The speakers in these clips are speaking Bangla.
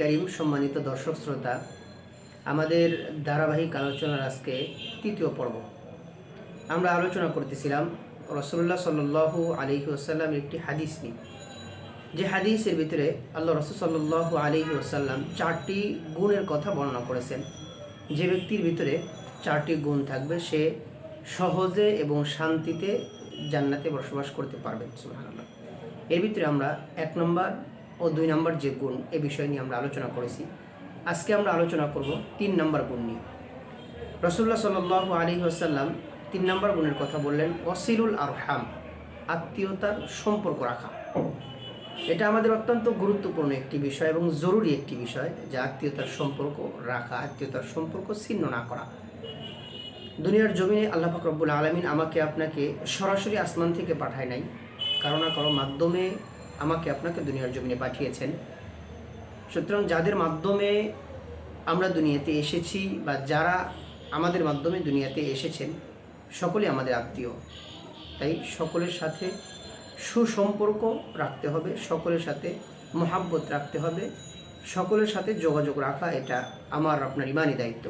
করিম। সম্মানিত দর্শক, শ্রোতা, আমাদের ধারাবাহিক আলোচনার আজকে তৃতীয় পর্ব। আমরা আলোচনা করতেছিলাম রসুল্লাহ সাল্লু আলহি আসাল্লামের একটি হাদিস নিয়ে। যে হাদিসের ভিতরে আল্লাহ রসুল সাল্লু আলহি আসাল্লাম চারটি গুণের কথা বর্ণনা করেছেন। যে ব্যক্তির ভিতরে চারটি গুণ থাকবে, সে সহজে এবং শান্তিতে জান্নাতে বসবাস করতে পারবেন সুবহানাল্লাহ। এর ভিতরে আমরা এক নম্বর ও দুই নম্বর যে গুণ, এ বিষয় নিয়ে আমরা আলোচনা করেছি। আজকে আমরা আলোচনা করব তিন নম্বর গুণ নিয়ে। রসুল্লাহ সাল আলী আসাল্লাম তিন নম্বর গুণের কথা বললেন, ওয়াসিলুল আরহাম আত্মীয়তার সম্পর্ক রাখা। এটা আমাদের অত্যন্ত গুরুত্বপূর্ণ একটি বিষয় এবং জরুরি একটি বিষয় যে আত্মীয়তার সম্পর্ক রাখা, আত্মীয়তার সম্পর্ক ছিন্ন না করা। দুনিয়ার জমিনে আল্লাহ ফাকরবুল আলমিন আমাকে আপনাকে সরাসরি আসমান থেকে পাঠায় নাই। কারও না কারও মাধ্যমে আমাকে আপনাকে দুনিয়ার জমিনে পাঠিয়েছেন। সুতরাং যাদের মাধ্যমে আমরা দুনিয়াতে এসেছি বা যারা আমাদের মাধ্যমে দুনিয়াতে এসেছেন, সকলে আমাদের আত্মীয়। তাই সকলের সাথে সুসম্পর্ক রাখতে হবে, সকলের সাথে মহাব্বত রাখতে হবে, সকলের সাথে যোগাযোগ রাখা এটা আমার, আপনার ইমানি দায়িত্ব।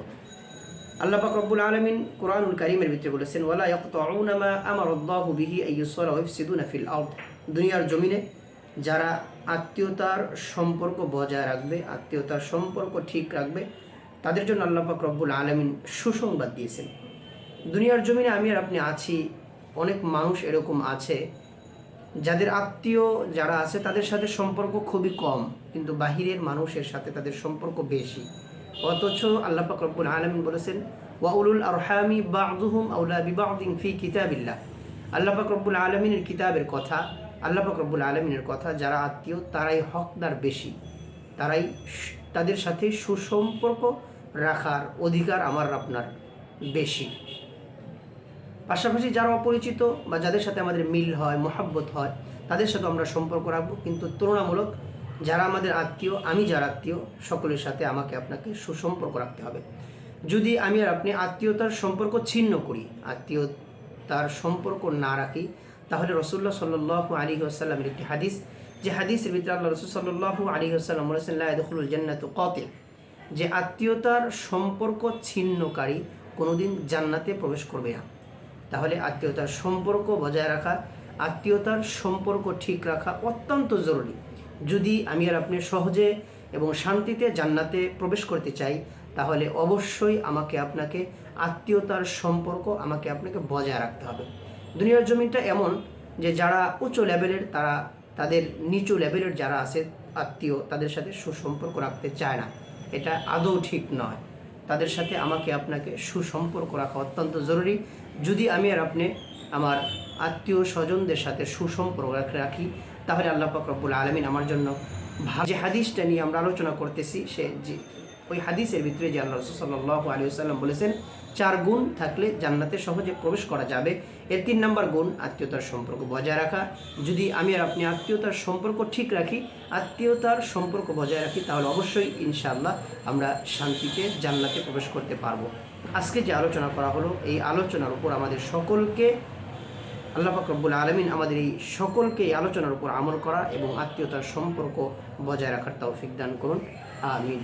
আল্লাহ পাক রব্বুল আলামিন কোরআনুল কারীমের ভিতরে বলেছেন, ওয়ালা ইয়াকতাউনা মা আমারাল্লাহু বিহি আইয়ুসালা ওয়া ইফসিদুনা ফিল আরদ। দুনিয়ার জমিনে যারা আত্মীয়তার সম্পর্ক বজায় রাখবে, আত্মীয়তার সম্পর্ক ঠিক রাখবে, তাদের জন্য আল্লাহ পাক রব্বুল আলামিন সুসংবাদ দিয়েছেন। দুনিয়ার জমিনে আমি আর আপনি আছি, অনেক মানুষ এরকম আছে, যাদের আত্মীয় যারা আছে তাদের সাথে সম্পর্ক খুবই কম, কিন্তু বাহিরের মানুষের সাথে তাদের সম্পর্ক বেশি। অথচ আল্লাহ পাক রব্বুল আলমিন বলেছেন ওয়াউলুল আরহামি বাদুহুম আউলা বিবাউদ্দিন ফি কিতাবিল্লাহ। আল্লাহ পাক রব্বুল আলমিনের কিতাবের কথা আল্লাহ পাক রব্বুল আলমিনের কথা, যারা আত্মীয়, তারাই হকদার বেশি। তারাই তাদের সাথে সুসম্পর্ক রাখার অধিকার আমার আপনার বেশি। পাশাপাশি যারা অপরিচিত বা যাদের সাথে আমাদের মিল হয়, মহাব্বত হয়, তাদের সাথে আমরা সম্পর্ক রাখব। কিন্তু তুলনামূলক যারা আমাদের আত্মীয়, আমি যার আত্মীয়, সকলের সাথে আমাকে আপনাকে সুসম্পর্ক রাখতে হবে। যদি আমি আর আপনি আত্মীয়তার সম্পর্ক ছিন্ন করি, আত্মীয়তার সম্পর্ক না রাখি তাহলে রসুল্লাহ সাল্লাহ আলী আসাল্লামের একটি হাদিস, যে হাদিসের ভিতরে আল্লাহ রসুল সাল্লাহ আলী আসাল্লাম বলেছেন লাহুল জান্নাত কতে। যে আত্মীয়তার সম্পর্ক ছিন্নকারী কোনোদিন জান্নাতে প্রবেশ করবে না। তাহলে আত্মীয়তার সম্পর্ক বজায় রাখা, আত্মীয়তার সম্পর্ক ঠিক রাখা অত্যন্ত জরুরি। যদি আমি আর আপনি সহজে এবং শান্তিতে জান্নাতে প্রবেশ করতে চাই, তাহলে অবশ্যই আমাকে আপনাকে আত্মীয়তার সম্পর্ক আমাকে আপনাকে বজায় রাখতে হবে। দুনিয়ার জমিনটা এমন যে যারা উচ্চ লেভেলের, তারা তাদের নিচু লেভেলের যারা আছে, আত্মীয়, তাদের সাথে সুসম্পর্ক রাখতে চায় না। এটা আদৌ ঠিক নয়। তাদের সাথে আমাকে আপনাকে সুসম্পর্ক রাখা অত্যন্ত জরুরি। যদি আমি আর আপনি আমার আত্মীয় স্বজনদের সাথে সুসম্পর্ক রাখ- তাহলে আল্লাহ পাক আলমিন আমার জন্য যে হাদিসটা নিয়ে আমরা আলোচনা করতেছি, সে ওই হাদিসের ভিতরে যে আল্লাহ রসুল সাল্লাহ আলী সাল্লাম বলেছেন, চার গুণ থাকলে জান্নাতে সহজে প্রবেশ করা যাবে। এর তিন নম্বর গুণ, আত্মীয়তার সম্পর্ক বজায় রাখা। যদি আমি আর আপনি আত্মীয়তার সম্পর্ক ঠিক রাখি, আত্মীয়তার সম্পর্ক বজায় রাখি, তাহলে অবশ্যই ইনশাআল্লাহ আমরা শান্তিতে জান্নাতে প্রবেশ করতে পারব। আজকে যে আলোচনা করা হলো, এই আলোচনার উপর আমাদের সকলকে, আল্লাহ রব্বুল আলমিন আমাদের এই সকলকে এই আলোচনার উপর আমল করা এবং আত্মীয়তার সম্পর্ক বজায় রাখার তৌফিক দান করুন। আমিন।